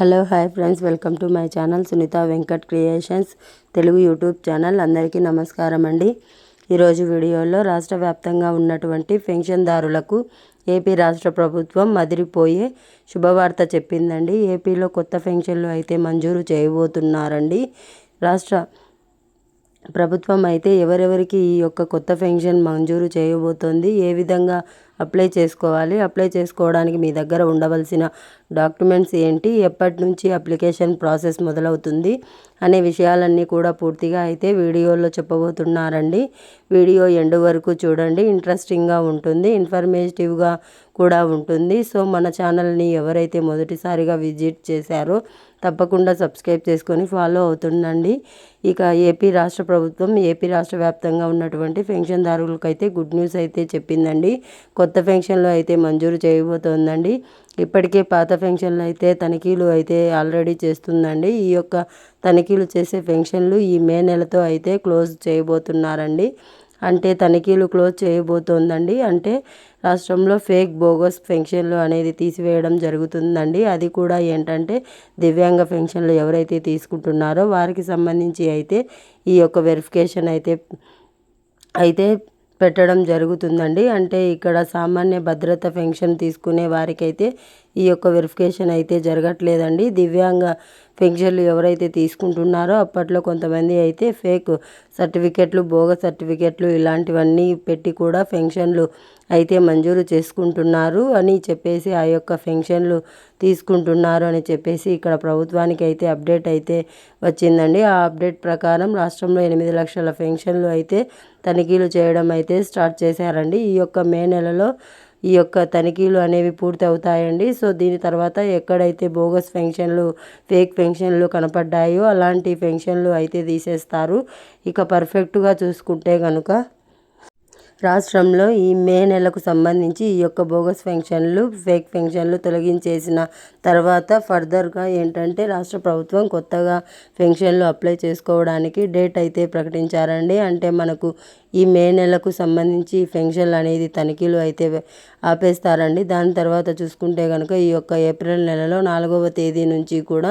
Hello hi friends. Welcome to my channel Sunitha Venkat creations Telugu YouTube channel. అందరికీ నమస్కారం అండి. ఈరోజు వీడియోలో రాష్ట్ర వ్యాప్తంగా ఉన్నటువంటి పెన్షన్దారులకు ఏపీ రాష్ట్ర ప్రభుత్వం మదిరిపోయే శుభవార్త చెప్పిందండి. ఏపీలో కొత్త పెన్షన్లు అయితే మంజూరు చేయబోతున్నారండి. రాష్ట్ర ప్రభుత్వం అయితే ఎవరెవరికి ఈ యొక్క కొత్త పెన్షన్ మంజూరు చేయబోతోంది? ఏ విధంగా అప్లై చేసుకోవాలి. అప్లై చేసుకోవడానికి మీ దగ్గర ఉండవలసిన డాక్యుమెంట్స్ ఏంటి? ఎప్పటి నుంచి అప్లికేషన్ ప్రాసెస్ మొదలవుతుంది అనే విషయాలన్నీ కూడా పూర్తిగా అయితే వీడియోలో చెప్పబోతున్నారండి. వీడియో ఎండ్ వరకు చూడండి. ఇంట్రెస్టింగ్గా ఉంటుంది. ఇన్ఫర్మేటివ్గా కూడా ఉంటుంది. సో మన ఛానల్ని ఎవరైతే మొదటిసారిగా విజిట్ చేశారో తప్పకుండా సబ్స్క్రైబ్ చేసుకొని ఫాలో అవుతుండండి. ఇక ఏపీ రాష్ట్ర ప్రభుత్వం ఏపీ రాష్ట్ర వ్యాప్తంగా ఉన్నటువంటి పెన్షన్దారులకు అయితే గుడ్ న్యూస్ అయితే చెప్పిందండి. కొత్త పెన్షన్లు అయితే మంజూరు చేయబోతోందండి. ఇప్పటికే పాత పెన్షన్లు అయితే తనిఖీలు అయితే ఆల్రెడీ చేస్తుందండి. ఈ యొక్క తనిఖీలు చేసే పెన్షన్లు ఈ మే నెలతో అయితే క్లోజ్ చేయబోతున్నారండి. అంటే తనిఖీలు క్లోజ్ చేయబోతోందండి. అంటే రాష్ట్రంలో ఫేక్ బోగస్ పెన్షన్లు అనేది తీసివేయడం జరుగుతుందండి. అది కూడా ఏంటంటే దివ్యాంగ పెన్షన్లు ఎవరైతే తీసుకుంటున్నారో వారికి సంబంధించి అయితే ఈ యొక్క వెరిఫికేషన్ అయితే అయితే పెట్టడం జరుగుతుందండి. అంటే ఇక్కడ సామాన్య భద్రత పెన్షన్ తీసుకునే వారికైతే ఈ యొక్క వెరిఫికేషన్ అయితే జరగట్లేదండి. దివ్యాంగ పెన్షన్లు ఎవరైతే తీసుకుంటున్నారో అప్పట్లో కొంతమంది అయితే ఫేక్ సర్టిఫికెట్లు భోగ సర్టిఫికెట్లు ఇలాంటివన్నీ పెట్టి కూడా పెన్షన్లు అయితే మంజూరు చేసుకుంటున్నారు అని చెప్పేసి ఆ యొక్క పెన్షన్లు తీసుకుంటున్నారు అని చెప్పేసి ఇక్కడ ప్రభుత్వానికి అయితే అప్డేట్ అయితే వచ్చిందండి. ఆ అప్డేట్ ప్రకారం రాష్ట్రంలో ఎనిమిది లక్షల పెన్షన్లు అయితే తనిఖీలు చేయడం అయితే స్టార్ట్ చేశారండి. ఈ యొక్క మే నెలలో ఈ యొక్క తనిఖీలు అనేవి పూర్తి అవుతాయండి. సో దీని తర్వాత ఎక్కడైతే బోగస్ పెన్షన్లు ఫేక్ పెన్షన్లు కనపడ్డాయో అలాంటి పెన్షన్లు అయితే తీసేస్తారు. ఇక పర్ఫెక్ట్గా చూసుకుంటే కనుక రాష్ట్రంలో ఈ మే నెలకు సంబంధించి ఈ యొక్క బోగస్ పెన్షన్లు ఫేక్ పెన్షన్లు తొలగించేసిన తర్వాత ఫర్దర్గా ఏంటంటే రాష్ట్ర ప్రభుత్వం కొత్తగా పెన్షన్లు అప్లై చేసుకోవడానికి డేట్ అయితే ప్రకటించారండి. అంటే మనకు ఈ మే నెలకు సంబంధించి పెన్షన్లు అనేది తనిఖీలు అయితే ఆపేస్తారండి. దాని తర్వాత చూసుకుంటే కనుక ఈ యొక్క ఏప్రిల్ నెలలో నాలుగవ తేదీ నుంచి కూడా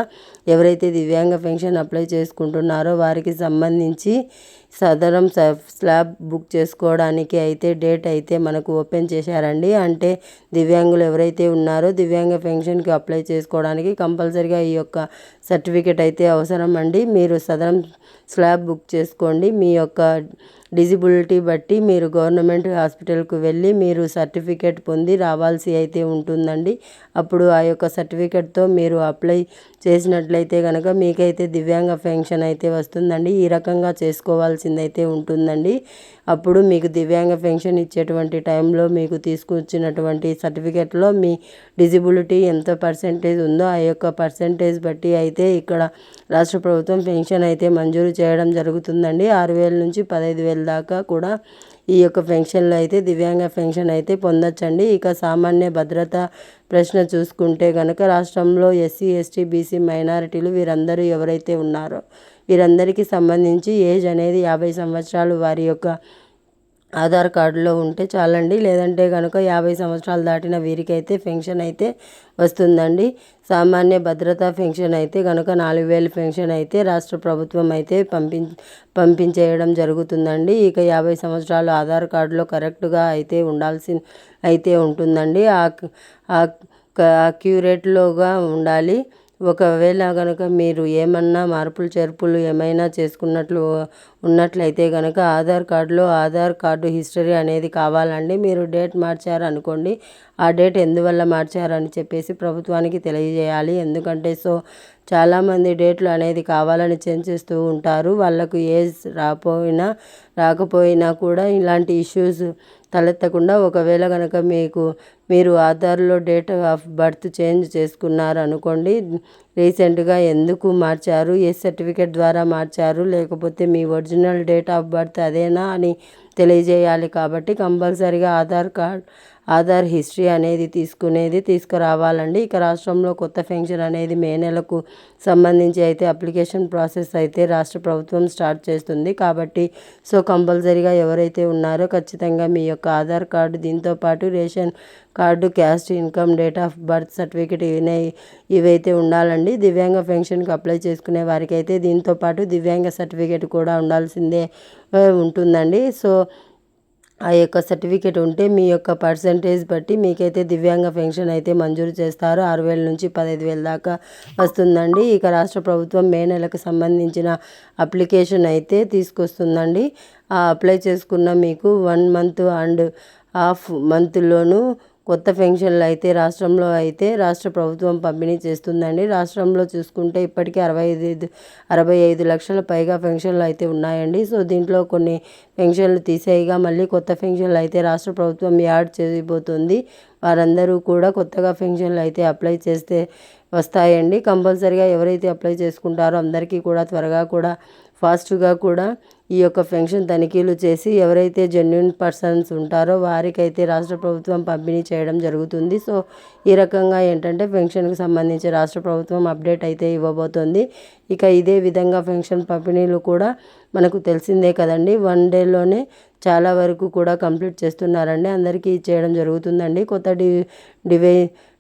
ఎవరైతే దివ్యాంగ పెన్షన్ అప్లై చేసుకుంటున్నారో వారికి సంబంధించి సదరం స్లాబ్ బుక్ చేసుకోవడానికి అయితే డేట్ అయితే మనకు ఓపెన్ చేశారండి. అంటే దివ్యాంగులు ఎవరైతే ఉన్నారో దివ్యాంగ పెన్షన్కి అప్లై చేసుకోవడానికి కంపల్సరిగా ఈ యొక్క సర్టిఫికేట్ అయితే అవసరం అండి మీరు సదరం స్లాబ్ బుక్ చేసుకోండి. మీ యొక్క డిజిబిలిటీ బట్టి మీరు గవర్నమెంట్ హాస్పిటల్కు వెళ్ళి మీరు సర్టిఫికేట్ పొంది రావాల్సి అయితే ఉంటుందండి. అప్పుడు ఆ యొక్క సర్టిఫికేట్తో మీరు అప్లై చేసినట్లయితే కనుక మీకైతే దివ్యాంగ పెన్షన్ అయితే వస్తుందండి. ఈ రకంగా చేసుకోవాల్సిందైతే ఉంటుందండి. అప్పుడు మీకు దివ్యాంగ పెన్షన్ ఇచ్చేటువంటి టైంలో మీకు తీసుకొచ్చినటువంటి సర్టిఫికేట్లో మీ డిజిబిలిటీ ఎంత పర్సెంటేజ్ ఉందో ఆ యొక్క పర్సెంటేజ్ బట్టి అయితే ఇక్కడ రాష్ట్ర ప్రభుత్వం పెన్షన్ అయితే మంజూరు చేయడం జరుగుతుందండి. ఆరు వేల నుంచి పదహైదు వేల దాకా కూడా ఈ యొక్క పెన్షన్లు అయితే దివ్యాంగ పెన్షన్ అయితే పొందొచ్చండి. ఇక సామాన్య భద్రత ప్రశ్న చూసుకుంటే కనుక రాష్ట్రంలో ఎస్సీ ఎస్టీ బీసీ మైనారిటీలు వీరందరూ ఎవరైతే ఉన్నారో వీరందరికీ సంబంధించి ఏజ్ అనేది యాభై సంవత్సరాలు వారి యొక్క ఆధార్ కార్డులో ఉంటే చాలండి. లేదంటే కనుక యాభై సంవత్సరాలు దాటిన వీరికైతే పెన్షన్ అయితే వస్తుందండి. సామాన్య భద్రతా పెన్షన్ అయితే కనుక నాలుగు వేలు పెన్షన్ అయితే రాష్ట్ర ప్రభుత్వం అయితే పంపి పంపించేయడం జరుగుతుందండి. ఇక యాభై సంవత్సరాలు ఆధార్ కార్డులో కరెక్ట్గా అయితే ఉండాల్సి అయితే ఉంటుందండి. ఆ అక్యూరేట్లోగా ఉండాలి. ఒకవేళ కనుక మీరు ఏమన్నా మార్పులు చేర్పులు ఏమైనా చేసుకున్నట్లు ఉన్నట్లయితే కనుక ఆధార్ కార్డులో ఆధార్ కార్డు హిస్టరీ అనేది కావాలండి. మీరు డేట్ మార్చారు అనుకోండి ఆ డేట్ ఎందువల్ల మార్చారని చెప్పేసి ప్రభుత్వానికి తెలియజేయాలి. ఎందుకంటే సో చాలామంది డేట్లు అనేది కావాలని చేంజ్ చేస్తూ ఉంటారు. వాళ్ళకు ఏజ్ రాపోయినా రాకపోయినా కూడా ఇలాంటి ఇష్యూస్ తలెత్తకుండా ఒకవేళ కనుక మీకు మీరు ఆధార్లో డేట్ ఆఫ్ బర్త్ చేంజ్ చేసుకున్నారు అనుకోండి రీసెంట్గా ఎందుకు మార్చారు ఏ సర్టిఫికేట్ ద్వారా మార్చారు లేకపోతే మీ ఒరిజినల్ డేట్ ఆఫ్ బర్త్ అదేనా అని తెలియజేయాలి కాబట్టి కంపల్సరిగా ఆధార్ కార్డ్ ఆధార్ హిస్టరీ అనేది తీసుకునేది తీసుకురావాలండి. ఇక రాష్ట్రంలో కొత్త పెన్షన్ అనేది మే నెలకు సంబంధించి అయితే అప్లికేషన్ ప్రాసెస్ అయితే రాష్ట్ర ప్రభుత్వం స్టార్ట్ చేస్తుంది కాబట్టి సో కంపల్సరీగా ఎవరైతే ఉన్నారో ఖచ్చితంగా మీ యొక్క ఆధార్ కార్డు దీంతో పాటు ration card caste income date of birth certificate ఇవి ఇవైతే ఉండాలండి. దివ్యాంగ పెన్షన్కి అప్లై చేసుకునే వారికి అయితే దీంతో పాటు దివ్యాంగ సర్టిఫికేట్ కూడా ఉండాల్సిందే ఉంటుందండి. సో ఆ యొక్క సర్టిఫికేట్ ఉంటే మీ యొక్క పర్సంటేజ్ బట్టి మీకైతే దివ్యాంగ పెన్షన్ అయితే మంజూరు చేస్తారు. ఆరు వేల నుంచి పదహైదు వేల దాకా వస్తుందండి. ఇక రాష్ట్ర ప్రభుత్వం మే నెలకు సంబంధించిన అప్లికేషన్ అయితే తీసుకొస్తుందండి. ఆ అప్లై చేసుకున్న మీకు వన్ మంత్ అండ్ హాఫ్ మంత్లోనూ కొత్త పెన్షన్లు అయితే రాష్ట్రంలో అయితే రాష్ట్ర ప్రభుత్వం పంపిణీ చేస్తుందండి. రాష్ట్రంలో చూసుకుంటే ఇప్పటికే అరవై ఐదు అరవై ఐదు లక్షల పైగా పెన్షన్లు అయితే ఉన్నాయండి. సో దీంట్లో కొన్ని పెన్షన్లు తీసేయగా మళ్ళీ కొత్త పెన్షన్లు అయితే రాష్ట్ర ప్రభుత్వం యాడ్ చేయబోతుంది. వారందరూ కూడా కొత్తగా పెన్షన్లు అయితే అప్లై చేస్తే వస్తాయండి. కంపల్సరిగా ఎవరైతే అప్లై చేసుకుంటారో అందరికీ కూడా త్వరగా కూడా ఫాస్ట్గా కూడా ఈ యొక్క పెన్షన్ తనిఖీలు చేసి ఎవరైతే జెన్యున్ పర్సన్స్ ఉంటారో వారికైతే రాష్ట్ర ప్రభుత్వం పంపిణీ చేయడం జరుగుతుంది. సో ఈ రకంగా ఏంటంటే పెన్షన్కి సంబంధించి రాష్ట్ర ప్రభుత్వం అప్డేట్ అయితే ఇవ్వబోతోంది. ఇక ఇదే విధంగా పెన్షన్ పంపిణీలు కూడా మనకు తెలిసిందే కదండి. వన్ డేలోనే చాలా వరకు కూడా కంప్లీట్ చేస్తున్నారండి. అందరికీ ఇచ్చేయడం జరుగుతుందండి. కొత్త డి డివై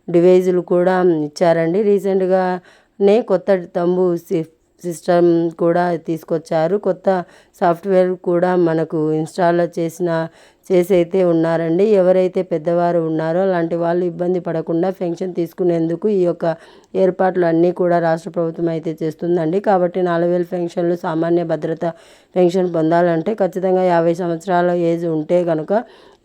డివైజులు కూడా ఇచ్చారండి. రీసెంట్గానే కొత్త తంబు సి సిస్టమ్ కూడా తీసుకొచ్చారు. కొత్త సాఫ్ట్వేర్ కూడా మనకు ఇన్స్టాల్ చేసిన చేసైతే ఉన్నారండి. ఎవరైతే పెద్దవారు ఉన్నారో అలాంటి వాళ్ళు ఇబ్బంది పడకుండా పెన్షన్ తీసుకునేందుకు ఈ యొక్క ఏర్పాట్లు అన్నీ కూడా రాష్ట్ర ప్రభుత్వం అయితే చేస్తుందండి. కాబట్టి నాలుగు వేల పెన్షన్లు సామాన్య భద్రత పెన్షన్ పొందాలంటే ఖచ్చితంగా యాభై సంవత్సరాల ఏజ్ ఉంటే కనుక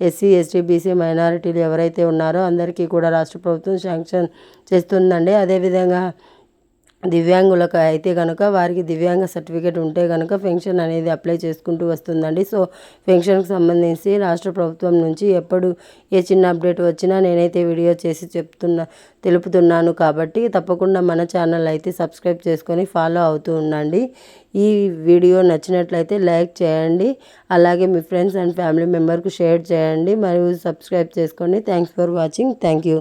ఎస్సీ ఎస్టీ బీసీ మైనారిటీలు ఎవరైతే ఉన్నారో అందరికీ కూడా రాష్ట్ర ప్రభుత్వం శాంక్షన్ చేస్తుందండి. అదేవిధంగా దివ్యాంగులకు అయితే కనుక వారికి దివ్యాంగ సర్టిఫికేట్ ఉంటే కనుక పెన్షన్ అనేది అప్లై చేసుకుంటూ వస్తుందండి. సో పెన్షన్కి సంబంధించి రాష్ట్ర ప్రభుత్వం నుంచి ఎప్పుడు ఏ చిన్న అప్డేట్ వచ్చినా నేనైతే వీడియో చేసి చెప్తున్నా తెలుపుతున్నాను కాబట్టి తప్పకుండా మన ఛానల్ అయితే సబ్స్క్రైబ్ చేసుకొని ఫాలో అవుతూ ఉండండి. ఈ వీడియో నచ్చినట్లయితే లైక్ చేయండి. అలాగే మీ ఫ్రెండ్స్ అండ్ ఫ్యామిలీ మెంబర్కు షేర్ చేయండి. మరియు సబ్స్క్రైబ్ చేసుకోండి thanks for watching. Thank you.